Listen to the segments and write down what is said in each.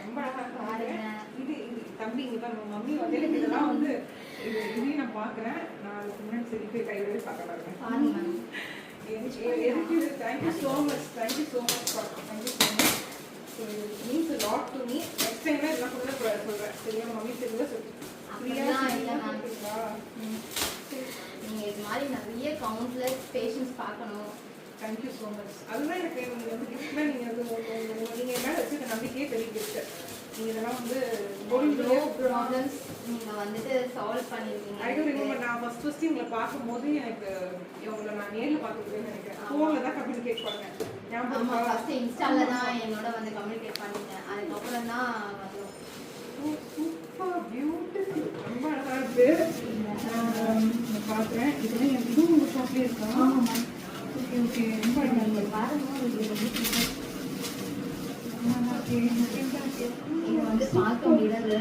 ரொம்ப அழகா இருக்கு. பாருங்க. இது தம்பி இங்க பாருங்க மம்மி வந்து எனக்கு இதெல்லாம் வந்து இது இதையும் நான் பார்க்குறேன். நான் அதுக்கு முன்னாடி சரி போய் கை வழி பார்க்க பாருங்க எனக்கு இது thank you so much thank you so much thank you so much so means lot to me next time இதெல்லாம் கூட சொல்கிறேன் சரியா மம்மி தெரியல சொல்லி. அப்படிலாம் இல்லை மேம் நீங்க இது மாதிரி நிறைய கவுன்சிலர்ஸ் பேஷண்ட்ஸ் பார்க்கணும். தேங்க்யூ ஸோ மச் அதுதான் எனக்கு நீங்கள் வந்து கிஃப்ட்ல நீங்கள் வந்து உங்க- உங்க- உங்க- நீங்க மேலே வச்சுருக்க நம்பிக்கையே பெரிய கிஃப்ட் நீங்கள் இதெல்லாம் வந்து எவ்வளோ ப்ராப்ளம்ஸ் நீங்க வந்துட்டு சால்வ் ஐ டோன்ட் பண்ணிருக்கீங்க ரிமெம்பர் நான் ஃபர்ஸ்ட் ஃபர்ஸ்ட் உங்களை பார்க்கும்போது எனக்கு இவங்களை நான் நேரில் பார்த்துருக்கேன்னு நினைக்கிறேன். ஃபோனில் தான் கம்யூனிகேட் பண்ணேன் ஞாபகம் ஆமா இருக்கா? ஃபர்ஸ்ட் இன்ஸ்டால தான் என்னோட வந்து கம்யூனிகேட் பண்ணிட்டேன். அதுக்கப்புறம் தான் வந்தோம். சூப்பர் பியூட்டிஃபுல் ரொம்ப அழகா இருக்கு. பார்க்குறேன். எனக்கு இதுவும் உங்கள் ஷாப்லேயே இருக்கா? ஓகே ஓகே ரொம்ப அழகா இருக்கு பாருங்க இது வந்து வந்து பார்க்க முடியாது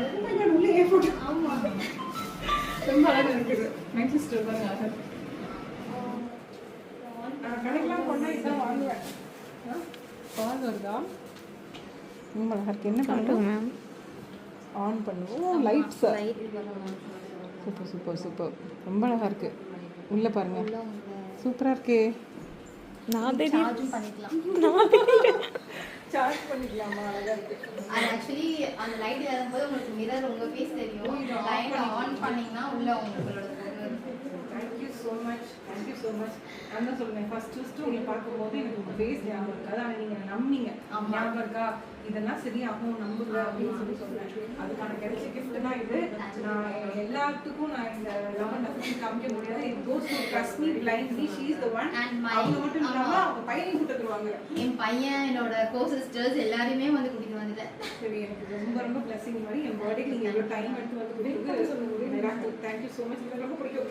உள்ள. ஆமா ரொம்ப அழகா இருக்குது மை சிஸ்டர் பாருங்க அழகா. நான் கடைக்கெல்லாம் போனா இதான் வாங்குவேன் கால் வருதா ரொம்ப அழகா இருக்கு. என்ன பண்ணுங்க மேம் ஆன் பண்ணுவோம் லைட்ஸ் சூப்பர் சூப்பர் சூப்பர் ரொம்ப அழகா இருக்கு. உள்ள பாருங்க சூப்பரா இருக்கே நான் சார்ஜும் பண்ணிக்கலாம் சார்ஜ் பண்ணிக்கலாமா அழகா இருக்கு அது ஆக்சுவலி அந்த லைட் இல்லாதபோது உங்களுக்கு மிரர் உங்க ஃபேஸ் தெரியும். லைட் ஆன் பண்ணீங்கன்னா உள்ள உங்களோட thank you so much thank you so much நான் தான் சொல்லுவேன் ஃபர்ஸ்ட் ஃபர்ஸ்ட் உங்களை பார்க்கும்போது எனக்கு உங்கள் ஃபேஸ் ஞாபகம் இருக்காது ஆனால் நீங்கள் நம்பினீங்க. ஞாபகம் இருக்கா? இதெல்லாம் சரியாகும் நம்புங்க அப்படின்னு சொல்லி சொல்றேன். அதுக்கான கிடைச்ச gift தான் இது. நான் எல்லாத்துக்கும் நான் இந்த லெவன் டெஃபினி காமிக்க முடியாது. இது goes to trust me blindly she is the one அவங்க மட்டும் இல்லாம ஆமா. அவங்க பையனையும் கூட்டு என் பையன் என்னோட கோ சிஸ்டர்ஸ் எல்லாரையுமே வந்து கூட்டிட்டு வந்துட்டேன். சரி எனக்கு ரொம்ப ரொம்ப பிளஸிங் மாதிரி. என் பர்த்டேக்கு நீங்க எவ்வளவு டைம் எடுத்து வந்து கொடுக்குறது தேங்க்யூ ஸோ மச் எனக்கு ரொம்ப பிடிக்கும்.